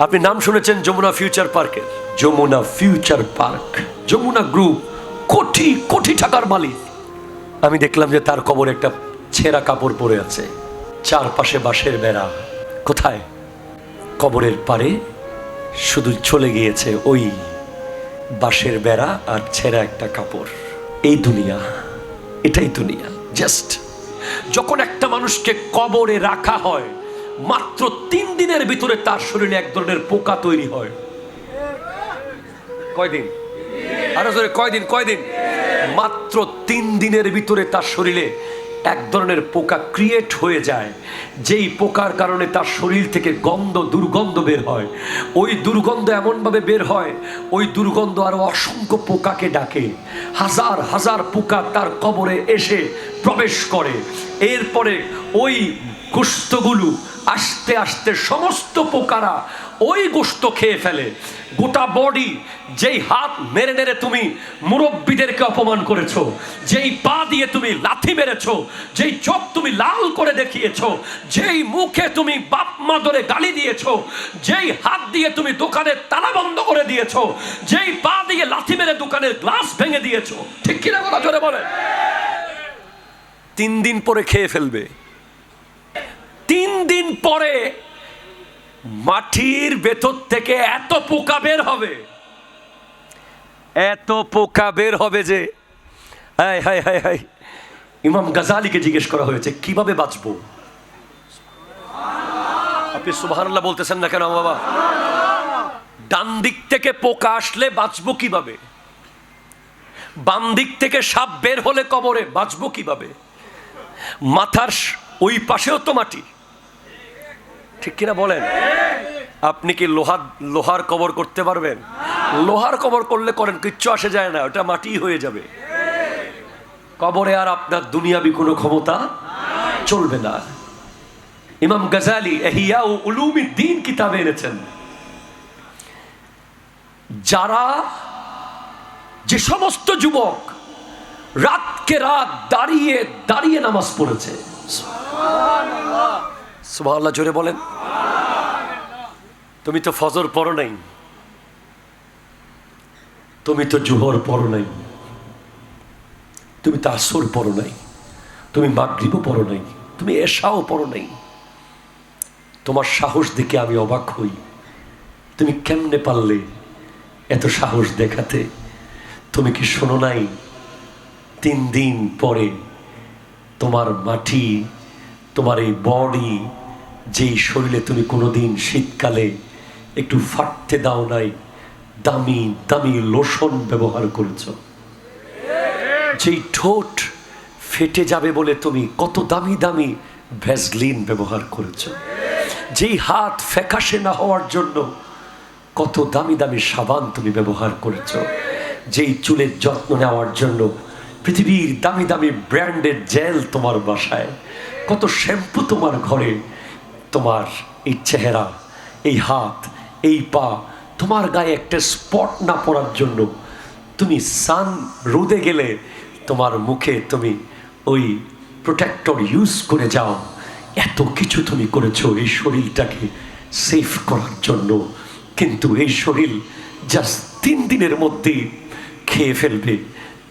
আপনি নাম শুনেছেন যমুনা ফিউচার পার্কের। Jamuna future park. Jamuna group কোটি কোটি টাকার মালিক। আমি দেখলাম যে তার কবর একটা ছেঁড়া কাপড় পরে আছে। চারপাশে বাঁশের বেড়া। কোথায়? কবরের পারে শুধু চলে গিয়েছে ওই বাঁশের বেড়া আর ছেঁড়া একটা কাপড়। এই দুনিয়া, এটাই দুনিয়া। জাস্ট যখন একটা মানুষকে কবরে রাখা হয় মাত্র তিন দিনের ভিতরে তার শরীরে এক ধরনের পোকা তৈরি হয়। কয়দিন? আরও কয়দিন কয়দিন? মাত্র তিন দিনের ভিতরে তার শরীরে এক ধরনের পোকা ক্রিয়েট হয়ে যায়। যেই পোকার কারণে তার শরীর থেকে গন্ধ, দুর্গন্ধ বের হয়। ওই দুর্গন্ধ এমনভাবে বের হয়, ওই দুর্গন্ধ আরও অসংখ্য পোকাকে ডাকে। হাজার হাজার পোকা তার কবরে এসে প্রবেশ করে। এরপরে ওই গোস্তগুলো আস্তে আস্তে সমস্ত পোকারা ওই গোস্ত খেয়ে ফেলে। গোটা বডি যেই হাত মেরে মেরে তুমি মুরব্বীদেরকে অপমান করেছ, যেই পা দিয়ে তুমি লাথি মেরেছো, যেই চোখ তুমি লাল করে দেখিয়েছো, যেই মুখে তুমি বাপ মা ধরে গালি দিয়েছ, যেই হাত দিয়ে তুমি দোকানের তালা বন্ধ করে দিয়েছ, যেই পা দিয়ে লাথি মেরে দোকানের গ্লাস ভেঙে দিয়েছ। ঠিক কিনা কথা জোরে বলে? তিন দিন পরে খেয়ে ফেলবে। তিন দিন পরে মাটির ভেতর থেকে এত পোকা বের হবে, এত পোকা বের হবে যে ইমাম গাজালিকে জিজ্ঞেস করা হয়েছে, কীভাবে বাঁচবো? আপনি সুবহানাল্লাহ বলতেছেন না কেন, বাবা? ডান দিক থেকে পোকা আসলে বাঁচবো কীভাবে? বাম দিক থেকে সাপ বের হলে কবরে বাঁচবো কীভাবে? মাথার ওই পাশেও তো মাটি। ঠিক কিনা বলেন? আপনি কি লোহার লোহার কবর করতে পারবেন? লোহার কবর করলে করেন, কিচ্ছু আসে যায় না, ওটা মাটি হয়ে যাবে। কবরে আর আপনার দুনিয়াবি কোনো ক্ষমতা চলবে না। ইমাম গাজালি এহিয়া ও উলুমি দিন কিতাবে এনেছেন। যারা যে সমস্ত যুবক রাতকে রাত দাঁড়িয়ে দাঁড়িয়ে নামাজ পড়েছে। সুবহানাল্লাহ, জোরে বলেন। তুমি তো ফজর পড়ো নাই। তুমি তো জোহর পড়ো নাই। তুমি তো আসর পড়ো নাই। তুমি মাগরিবও পড়ো নাই। তুমি এশাও পড়ো নাই। তোমার সাহস দেখে আমি অবাক হই। তুমি কেমনে পারলে এত সাহস দেখাতে? তুমি কি শোনো নাই? তিন দিন পরে তোমার মাটি, তোমার এই বডি যেই শরীরে তুমি কোনোদিন শীতকালে একটু ফাটতে দাও নাই, দামি দামি লোশন ব্যবহার করেছ। যেই ঠোঁট ফেটে যাবে বলে তুমি কত দামি দামি ভ্যাসলিন ব্যবহার করেছ। যেই হাত ফ্যাকাশে না হওয়ার জন্য কত দামি দামি সাবান তুমি ব্যবহার করেছ। যেই চুলের যত্ন নেওয়ার জন্য পৃথিবীর দামি দামি ব্র্যান্ডের জেল তোমার বাসায়। কত শ্যাম্পু তোমার ঘরে তোমার এই চেহারা, এই হাত, এই পা, তোমার গায়ে একটা স্পট না পড়ার জন্য তুমি সান রোদে গেলে তোমার মুখে তুমি ওই প্রোটেক্টর ইউজ করে যাও। এত কিছু তুমি করেছ এই শরীরটাকে সেফ করার জন্য। কিন্তু এই শরীর জাস্ট তিন দিনের মধ্যেই খেয়ে ফেলবে।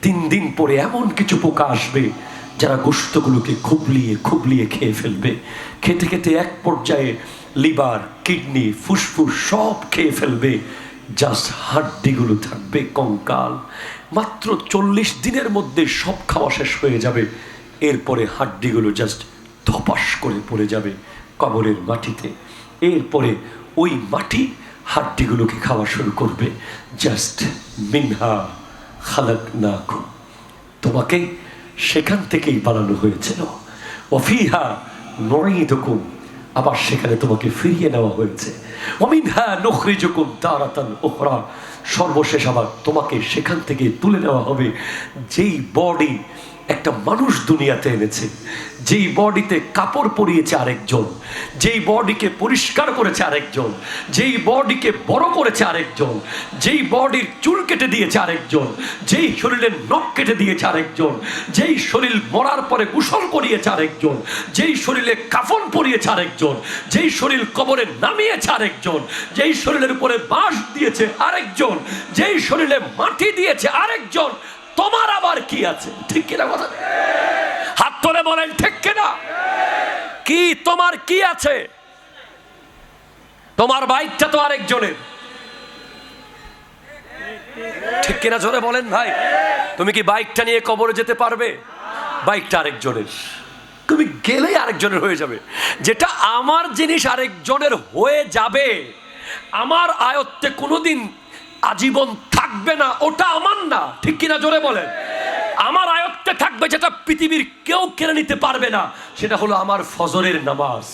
তিন দিন পরে এমন কিছু পোকা আসবে যারা গোস্তগুলোকে খুবলিয়ে খুবলিয়ে খেয়ে ফেলবে, খেতে খেতে এক পর্যায়ে লিভার, কিডনি, ফুসফুস সব খেয়ে ফেলবে, জাস্ট হাড্ডিগুলো থাকবে কঙ্কাল। মাত্র চল্লিশ দিনের মধ্যে সব খাওয়া শেষ হয়ে যাবে, এরপরে হাড্ডিগুলো জাস্ট ধপাস করে পড়ে যাবে কবরের মাটিতে। এরপরে ওই মাটি হাড্ডিগুলোকে খাওয়া শুরু করবে, জাস্ট মিনহা খালাক না তোমাকে সেখান থেকেই পালানো হয়েছিল। অফিহা নয়দকুম আবার সেখানে তোমাকে ফিরিয়ে নেওয়া হয়েছে। অমিন হ্যাঁ নখরি নখরিজকুম তারাতান ওখরা সর্বশেষ আবার তোমাকে সেখান থেকে তুলে নেওয়া হবে যেই বডি একটা মানুষ দুনিয়াতে এনেছে। যেই বডিতে কাপড় পরিয়েছে আরেকজন, যেই বডিকে পরিষ্কার করেছে আরেকজন, যেই বডিকে বড় করেছে আরেকজন, যেই বডির চুল কেটে দিয়েছে আরেকজন, যেই শরীরের নখ কেটে দিয়েছে আরেকজন, যেই শরীর মরার পরে গোসল করিয়েছে আরেকজন, যেই শরীরে কাফন পরিয়েছে আরেকজন, যেই শরীর কবরে নামিয়েছে আরেকজন, যেই শরীরের উপরে বাঁশ দিয়েছে আরেকজন, যেই শরীরে মাটি দিয়েছে আরেকজন তোমার আবার কি আছে? ঠিক কিনা কথা? হাত তোলে বলেন, ঠিক কিনা? কি, তোমার কি আছে? তোমার বাইকটা তো আরেকজনের। ঠিক কিনা জোরে বলেন ভাই? তুমি কি বাইকটা নিয়ে কবরে যেতে পারবে? বাইকটা আরেকজনের। তুমি গেলেই আরেকজনের হয়ে যাবে। যেটা আমার জিনিস আরেকজনের হয়ে যাবে, আমার আয়ত্তে কোনোদিন আজীবন থাকবে না, ওটা আমার না। ঠিক কিনা জোরে বলেন? আমার আয়ত্তে থাকবে যেটা পৃথিবীর কেউ কেড়ে নিতে পারবে না, সেটা হলো আমার ফজরের নামাজ।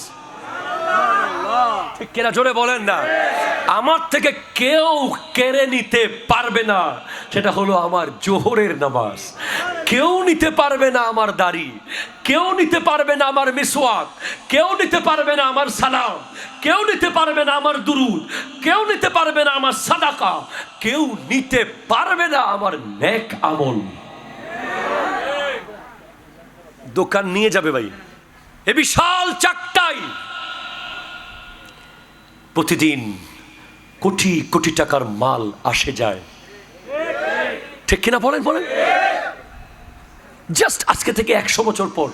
ঠিক কিনা জোরে বলেন না? আমার থেকে কেউ কেড়ে নিতে পারবে না, সেটা হলো আমার জোহরের নামাজ। কেউ নিতে পারবে না আমার দাড়ি, কেউ নিতে পারবে না আমার মিসওয়াক কেউ নিতে পারবে না আমার সালাম, কেউ নিতে পারবে না আমার দুরুদ, কেউ নিতে পারবে না আমার সাদাকা, কেউ নিতে পারবে না আমার নেক আমল। দোকান নিয়ে যাবে ভাই। এ বিশাল চাকটাই। প্রতিদিন কোটি কোটি টাকার মাল আসে যায়। ঠিক কিনা বলেন বলেন? জাস্ট আজকে থেকে একশো বছর পর।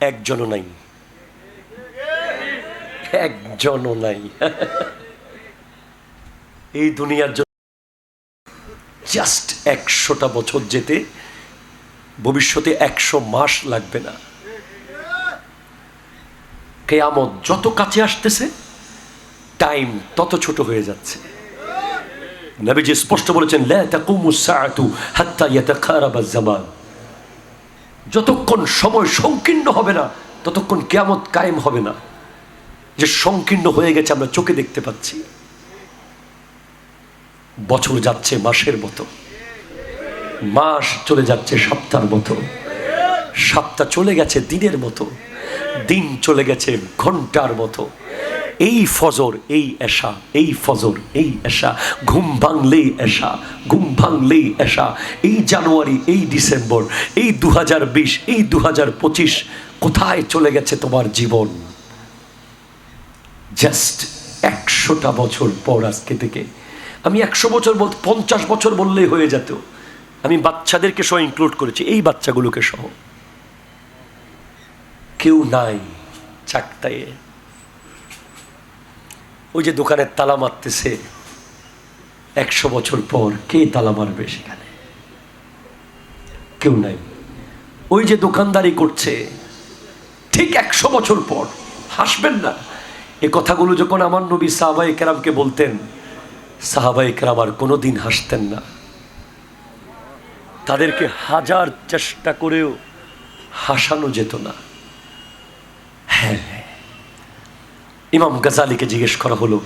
একজনও নাই। একজনও নাই। এই দুনিয়ার জন্য জাস্ট একশোটা বছর যেতে ভবিষ্যতে একশো মাস লাগবে না। কেয়ামত যত কাছে আসতেছে টাইম তত ছোট হয়ে যাচ্ছে। নবীজি স্পষ্ট বলেছেন যতক্ষণ সময় সংকীর্ণ হবে না, ততক্ষণ কেয়ামত কায়েম হবে না। যে সংকীর্ণ হয়ে গেছে আমরা চোখে দেখতে পাচ্ছি। বছর যাচ্ছে মাসের মতো। মাস চলে যাচ্ছে সপ্তাহের মতো। সপ্তাহ চলে গেছে দিনের মতো। দিন চলে গেছে ঘণ্টার মতো। এই ফজর, এই এশা, এই ফজর, এই এশা, ঘুম ভাঙলেই এশা, ঘুম ভাঙলেই এশা, এই জানুয়ারি, এই ডিসেম্বর, এই দু হাজার বিশ, এই দু হাজার পঁচিশ, কোথায় চলে গেছে তোমার জীবন? জাস্ট একশোটা বছর পর আজকে থেকে। আমি একশো বছর বল, পঞ্চাশ বছর বললেই হয়ে যেত। আমি বাচ্চাদেরকে সহ ইনক্লুড করেছি, এই বাচ্চাগুলোকে সহ। কেউ নাই চাকতায়ে ওই যে দোকানের তালা মারতেছে। একশো বছর পর কে তালা মারবে সেখানে? কেউ নাই। ওই যে দোকানদারি করছে, ঠিক একশো বছর পর। হাসবেন না। এ কথাগুলো যখন আমার নবী সাহাবাই কেরামকে বলতেন সাহাবাই কেরাম আর কোনোদিন হাসতেন না। তাদেরকে হাজার চেষ্টা করেও হাসানো যেত না। হ্যাঁ ইমাম গাজালিকে জিজ্ঞেস করা হলো।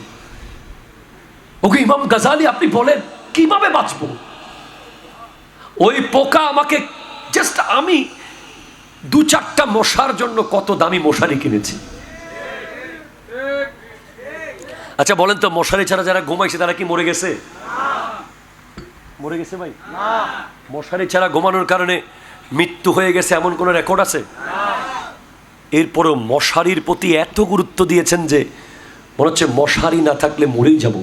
ওকে ইমাম গাজালি আপনি বলেন কীভাবে বাঁচবো? ওই পোকা আমাকে জাস্ট আমি দু চারটা মশার জন্য কত দামি মশারি কিনেছি। আচ্ছা বলেন তো মশারি ছাড়া যারা ঘুমাইছে তারা কি মরে গেছে? মরে গেছে ভাই? মশারি ছাড়া ঘুমানোর কারণে মৃত্যু হয়ে গেছে এমন কোনো রেকর্ড আছে? এরপরও মশারির প্রতি এত গুরুত্ব দিয়েছেন যে মনে হচ্ছে মশারি না থাকলে মরেই যাব।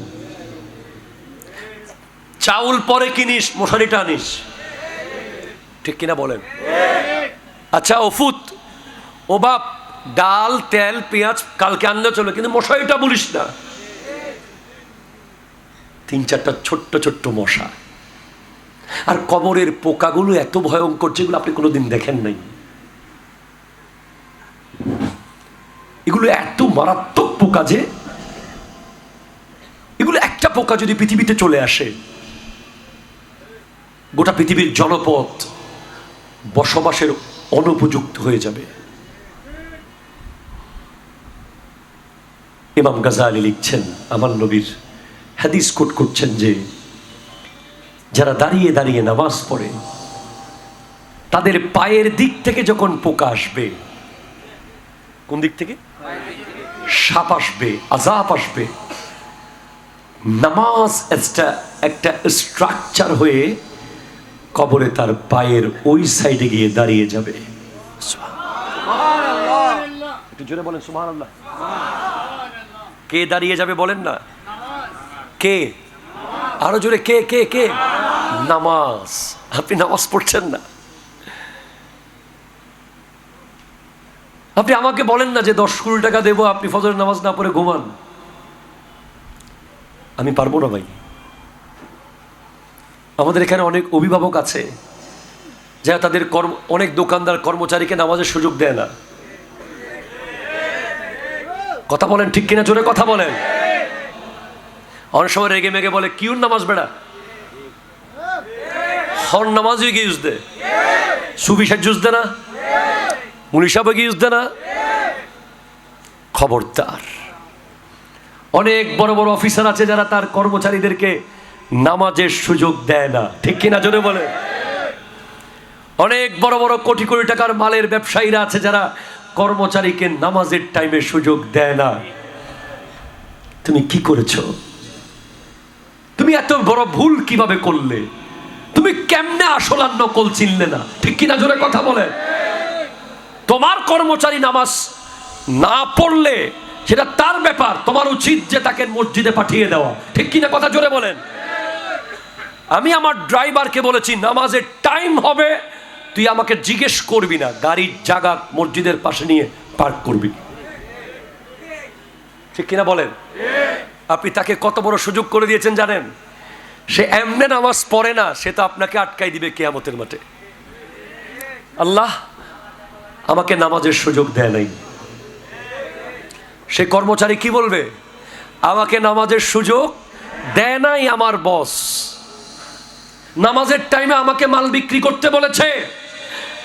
চাউল পরে কিনিস মশারিটা আনিস ঠিক কিনা বলেন? আচ্ছা ওফুত ও বাপ, ডাল, তেল, পেঁয়াজ কালকে আনলে চলো, কিন্তু মশারিটা বলিস না। তিন চারটা ছোট্ট ছোট্ট মশা। আর কবরের পোকাগুলো এত ভয়ঙ্কর, যেগুলো আপনি কোনোদিন দেখেন নাই। এগুলো এত মারাত্মক পোকা যে, এগুলো একটা পোকা যদি পৃথিবীতে চলে আসে, গোটা পৃথিবীর জনপথ বসবাসের অনুপযুক্ত হয়ে যাবে। ইমাম গাজা আলী লিখছেন, আমার নবীর হাদিস কোট করছেন যে, যারা দাঁড়িয়ে দাঁড়িয়ে নামাজ পড়ে, তাদের পায়ের দিক থেকে যখন পোকা আসবে, কোন দিক থেকে? সাপ আসবে আজাব আসবে। নামাজ একটা একটা স্ট্রাকচার হয়ে কবরে তার পায়ের ওই সাইডে গিয়ে দাঁড়িয়ে যাবে। একটু জোরে বলেন আল্লাহ কে দাঁড়িয়ে যাবে বলেন না? কে? আরও জোরে কে কে কে? নামাজ। আপনি নামাজ পড়ছেন না। আপনি আমাকে বলেন না যে দশ কুড়ি টাকা দেবো, আপনি ফজর নামাজ না পড়ে ঘুমান। আমি পারব না ভাই। আমাদের এখানে অনেক অভিভাবক আছে, যারা তাদের কর্ম, অনেক দোকানদার কর্মচারীকে নামাজের সুযোগ দেয় না। কথা বলেন ঠিক কিনা, জোরে কথা বলেন। অনেক সময় রেগে মেগে বলে কিউর নামাজ বেড়া? হর নামাজই কি ইউজ দে। সুবিশার জুস দে না? দে না খবরদার। অনেক বড় বড় অফিসার আছে যারা তার কর্মচারীদেরকে নামাজের সুযোগ দেয় না। ঠিক কিনা জোরে বলে? অনেক বড় বড় কোটি কোটি টাকার মালের ব্যবসায়ীরা আছে যারা কর্মচারীকে নামাজের টাইমে সুযোগ দেয় না। তুমি কি করেছ? তুমি এত বড় ভুল কীভাবে করলে? তুমি কেমনে আসল আর নকল চিনলে না? ঠিক কিনা জোরে কথা বলে? তোমার কর্মচারী নামাজ না পড়লে সেটা তার ব্যাপার, তোমার উচিত যে তাকে মসজিদে পাঠিয়ে দেওয়া। ঠিক কিনা কথা জোরে বলেন? আমি আমার ড্রাইভারকে বলেছি, নামাজের টাইম হবে, তুই আমাকে জিজ্ঞেস করবি না, গাড়ির জায়গা মসজিদের পাশে নিয়ে পার্ক করবি। ঠিক কিনা বলেন? আপনি তাকে কত বড় সুযোগ করে দিয়েছেন জানেন? সে এমনে নামাজ পড়ে না, সে তো আপনাকে আটকাই দিবে কেয়ামতের মাঠে। আল্লাহ আমাকে নামাজের সুযোগ দেয় নাই। সে কর্মচারী কি বলবে? আমাকে নামাজের সুযোগ দেয় নাই আমার বস। নামাজের টাইমে আমাকে মাল বিক্রি করতে বলেছে।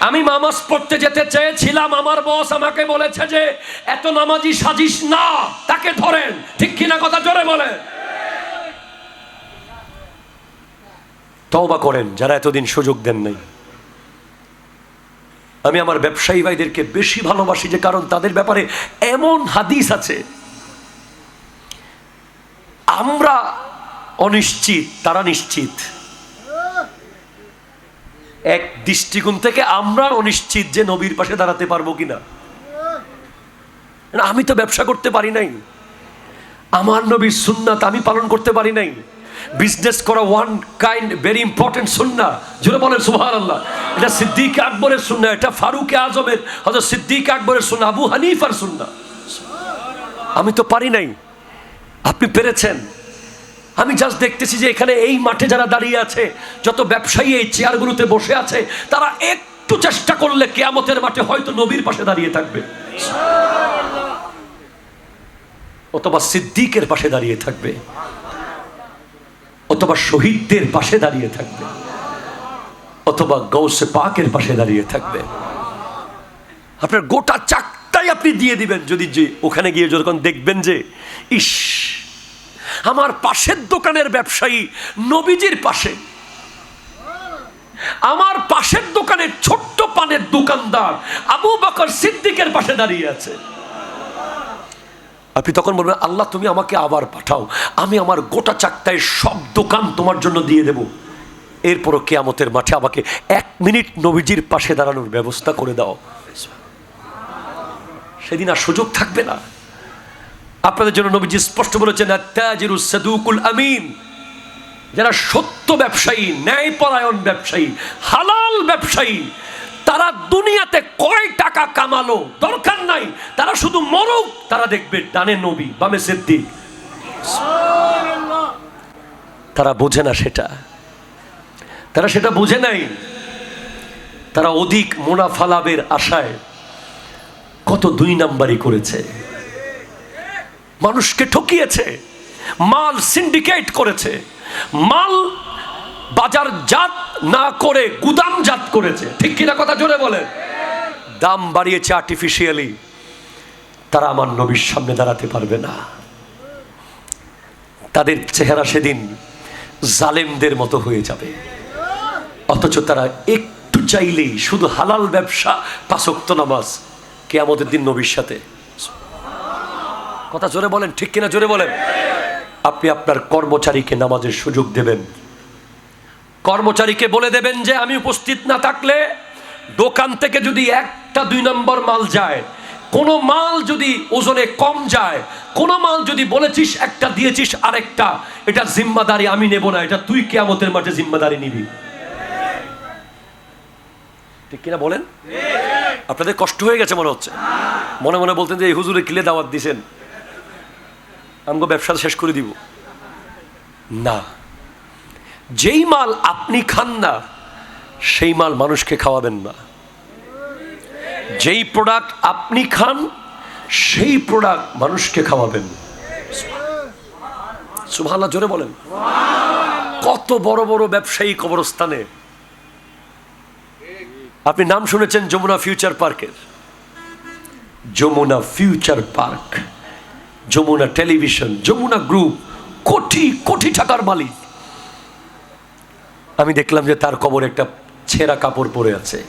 আমি নামাজ পড়তে যেতে চেয়েছিলাম, আমার বস আমাকে বলেছে যে, এত নামাজি সাজিস না, তাকে ধরেন। ঠিক কিনা কথা জোরে বলেন। তওবা করেন, যারা এতদিন সুযোগ দেন নাই। আমি আমার ব্যবসায়ী ভাইদেরকে বেশি ভালোবাসি যে কারণ তাদের ব্যাপারে এমন হাদিস আছে। আমরা অনিশ্চিত, তারা নিশ্চিত। এক দৃষ্টিকোণ থেকে আমরা অনিশ্চিত যে নবীর পাশে দাঁড়াতে পারব কিনা। আমি তো ব্যবসা করতে পারি নাই। আমার নবীর সুন্নাত আমি পালন করতে পারি নাই। বিজনেস করা ওয়ান কাইন্ড ভেরি ইম্পর্টেন্ট সুন্না। জুড়ে বলেন সুহার আল্লাহ এটা সিদ্দিক আকবরের সুন্না, এটা ফারুক আজমের হয়তো সিদ্দিক আকবরের সুন্না, আবু হানিফার সুন্না। আমি তো পারি নাই। আপনি পেরেছেন। আমি জাস্ট দেখতেছি যে এখানে এই মাঠে যারা দাঁড়িয়ে আছে, যত ব্যবসায়ী এই চেয়ারগুলোতে বসে আছে, তারা একটু চেষ্টা করলে কেয়ামতের মাঠে হয়তো নবীর পাশে দাঁড়িয়ে থাকবে। অথবা সিদ্দিকের পাশে দাঁড়িয়ে থাকবে। অথবা শহীদদের পাশে দাঁড়িয়ে থাকবে। অথবা গৌসে পাকের পাশে দাঁড়িয়ে থাকবে। আপনার গোটা চাকটাই আপনি দিয়ে দিবেন যদি যে ওখানে গিয়ে যখন দেখবেন যে, ইস, আমার পাশের দোকানের ব্যবসায়ী নবীজির পাশে। আমার পাশের দোকানের ছোট্ট পানের দোকানদার আবু বকর সিদ্দিকের পাশে দাঁড়িয়ে আছে। আপনি তখন বলবেন, আল্লাহ, তুমি আমাকে আবার পাঠাও। আমি আমার গোটা চাকতায় সব দোকান তোমার জন্য দিয়ে দেব। এরপরও কেয়ামতের মাঠে আমাকে এক মিনিট নবীজির পাশে দাঁড়ানোর ব্যবস্থা করে দাও। সেদিন আর সুযোগ থাকবে না। আপনাদের জন্য নবীজি স্পষ্ট বলেছেন আমিন। যারা সত্য ব্যবসায়ী, ন্যায়পরায়ণ ব্যবসায়ী, হালাল ব্যবসায়ী তারা দুনিয়াতে কয় টাকা কামালো? দরকার নাই। তারা শুধু মরক, তারা দেখবে ডানে নবী, বামে সিদ্দিক। তারা বোঝে না সেটা। তারা সেটা বুঝে নাই। তারা অধিক মুনাফা লাভের আশায় কত দুই নাম্বারই করেছে। মানুষকে ঠকিয়েছে, মাল সিন্ডিকেট করেছে। মাল বাজার জাত না করে গুদাম জাত করেছে। ঠিক কিনা কথা জোরে বলে দাম বাড়িয়েছে আর্টিফিশিয়ালি তারা আমার নবীর সামনে দাঁড়াতে পারবে না। তাদের চেহারা সেদিন জালেমদের মতো হয়ে যাবে। অথচ তারা একটু চাইলেই শুধু হালাল ব্যবসা পাশক্ত নামাজ কে আমাদের দিন নবীর সাথে। কথা জোরে বলেন, ঠিক কিনা জোরে বলেন? আপনি আপনার কর্মচারীকে নামাজের সুযোগ দেবেন। কর্মচারীকে বলে দেবেন যে আমি উপস্থিত না থাকলে দোকান থেকে যদি একটা দুই নম্বর মাল যায়, কোনো মাল যদি ওজনে কম যায়, কোনো মাল যদি বলেছিস একটা, দিয়েছিস আরেকটা, এটা জিম্মাদারি আমি নেব না, এটা তুই কেয়ামতের মাঠে জিম্মাদারি নিবি। ঠিক কিনা বলেন? আপনাদের কষ্ট হয়ে গেছে মনে হচ্ছে। মনে মনে বলতেন যে, এই হুজুরে কিলে দাওয়াত দিছেন। আমগো ব্যবসা শেষ করে দিব। না। যেই মাল আপনি খান না, সেই মাল মানুষকে খাওয়াবেন না। যেই প্রোডাক্ট আপনি খান, সেই প্রোডাক্ট মানুষকে খাওয়াবেন সুভাল্লা জোরে বলেন। কত বড় বড় ব্যবসায়ী কবরস্থানে। আপনি নাম শুনেছেন যমুনা ফিউচার পার্কের? Jamuna future park, Jamuna television, Jamuna group, কোটি কোটি টাকার মালিক। আমি দেখলাম যে তার কবর একটা ছেঁড়া কাপড় পরে আছে।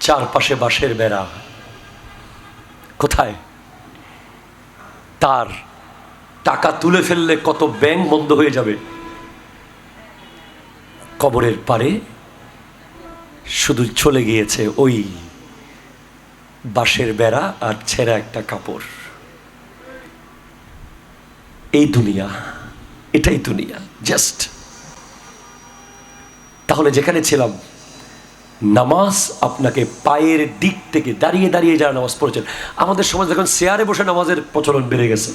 চারপাশে বাঁশের বেড়া। কোথায়? তার টাকা তুলে ফেললে কত ব্যাংক বন্ধ হয়ে যাবে। কবরের পারে শুধু চলে গিয়েছে ওই বাঁশের বেড়া আর ছেঁড়া একটা কাপড়। এই দুনিয়া এটাই দুনিয়া জাস্ট তাহলে যেখানে ছিলাম, নামাজ আপনাকে পায়ের দিক থেকে দাঁড়িয়ে দাঁড়িয়ে যারা নামাজ পড়েছেন, আমাদের সমাজ এখন চেয়ারে বসে নামাজের প্রচলন বেড়ে গেছে।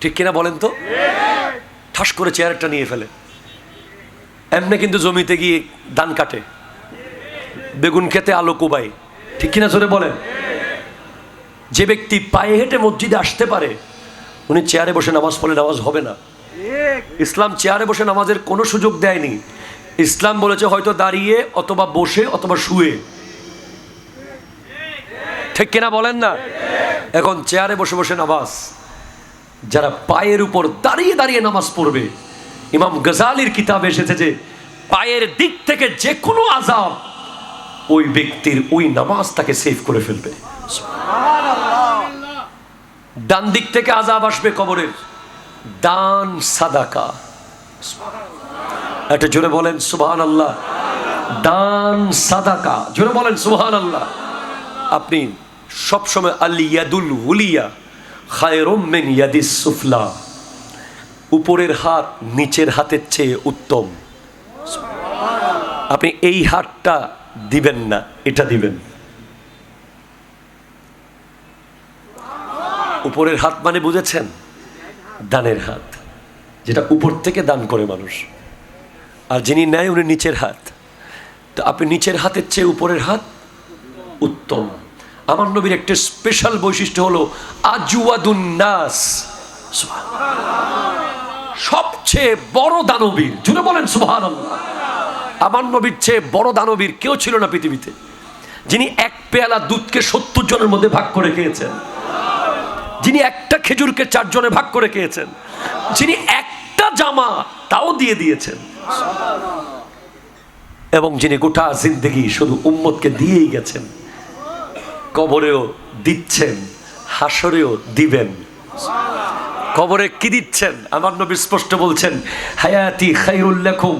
ঠিক কিনা বলেন তো? ঠাস করে চেয়ারটা নিয়ে ফেলে। এমনি কিন্তু জমিতে গিয়ে ধান কাটে। বেগুন খেতে আলো কোবাই ঠিক কিনা জোরে বলেন? যে ব্যক্তি পায়ে হেঁটে মসজিদে আসতে পারে উনি চেয়ারে বসে নামাজ পড়লে নামাজ হবে না। ইসলাম চেয়ারে বসে নামাজের কোনো সুযোগ দেয়নি। ইসলাম বলেছে হয়তো দাঁড়িয়ে অথবা বসে অথবা শুয়ে। ঠিক কিনা বলেন না? এখন চেয়ারে বসে বসে নামাজ। যারা পায়ের উপর দাঁড়িয়ে দাঁড়িয়ে নামাজ পড়বে, ইমাম গজালির কিতাবে এসেছে যে পায়ের দিক থেকে যে কোনো আজাব ওই ব্যক্তির ওই নামাজ তাকে সেভ করে ফেলবে। ডান দিক থেকে আজাব আসবে কবরের। দান সাদাকা। একটা জোরে বলেন সুবহান আল্লাহ দান সাদাকা। জোরে বলেন সুবহান আল্লাহ আপনি সবসময় আলিয়াদুল হুলিয়া খায়রুম মিন ইয়াদিস সুফলা। উপরের হাত নিচের হাতের চেয়ে উত্তম। আপনি এই হাতটা দিবেন না, এটা দিবেন। উপরের হাত মানে বুঝেছেন? দানের হাত, যেটা উপর থেকে দান করে মানুষ। আর যিনি নেয়, উনি নিচের হাত। তো আপনি নিচের হাতের চেয়ে উপরের হাত উত্তম। আমার নবীর একটা স্পেশাল বৈশিষ্ট্য হলো নাস। সবচেয়ে বড় দানবীর। জুড়ে বলেন সুভান আমার নবীর চেয়ে বড় দানবীর কেউ ছিল না পৃথিবীতে। যিনি এক পেয়ালা দুধকে সত্তর জনের মধ্যে ভাগ করে খেয়েছেন। যিনি একটা খেজুরকে চারজনে ভাগ করে খেয়েছেন, যিনি একটা জামা তাও দিয়ে দিয়েছেন। এবং যিনি গোটা জিন্দগি শুধু উম্মতকে দিয়েই গেছেন, কবরেও দিচ্ছেন হাসরেও দিবেন। কবরে কি দিচ্ছেন? আমার নবী স্পষ্ট বলছেন, হায়াতি খাইরুল লাকুম,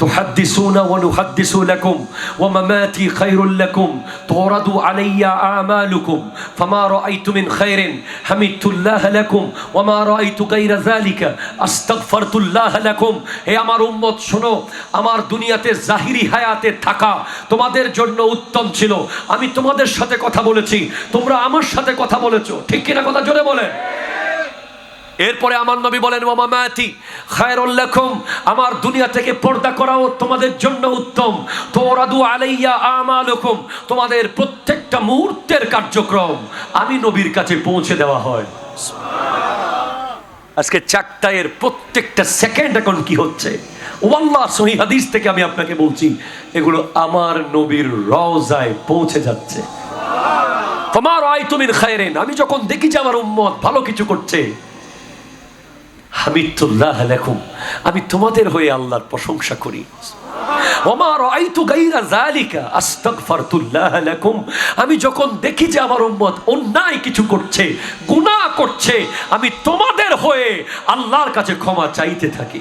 তুহাদ্দিসুনা ওয়া নুহাদ্দিসু লাকুম, ওয়া মামাতি খাইরুল লাকুম, তুরাদু আলাইয়া আমালুকুম, ফামা রাআইতু মিন খাইরিন, হামিদতুল্লাহ লাকুম, ওয়া মা রাআইতু গায়রা যালিকা, আস্তাগফারতুল্লাহ লাকুম। হে আমার উম্মত, শোনো, আমার দুনিয়াতে জাহিরি হায়াতে থাকা তোমাদের জন্য উত্তম ছিল। আমি তোমাদের সাথে কথা বলেছি, তোমরা আমার সাথে কথা বলেছ। ঠিক কিনা কথা জোরে বলেন? এরপরে আমার নবী বলেন ওমামাতি খায়রুল লাকুম। আমার দুনিয়া থেকে পর্দা করাও তোমাদের জন্য উত্তম। তোরাদু আলাইয়া আমালুকুম। তোমাদের প্রত্যেকটা মুহূর্তের কার্যক্রম আমি নবীর কাছে পৌঁছে দেওয়া হয়। আজকে চাকতায়ের প্রত্যেকটা সেকেন্ড এখন কি হচ্ছে? ওয়াল্লাহ, সহি হাদিস থেকে আমি আপনাকে বলছি, এগুলো আমার নবীর রওজায় পৌঁছে যাচ্ছে। তোমার আয় তুমি খায়রেন। আমি যখন দেখি যে আমার উম্মত ভালো কিছু করছে হামিদুল্লাহ লেখুম আমি তোমাদের হয়ে আল্লাহর প্রশংসা করি। আমি যখন দেখি যে আমার উম্মত অন্যায় কিছু করছে, গুনাহ করছে, আমি তোমাদের হয়ে আল্লাহর কাছে ক্ষমা চাইতে থাকি।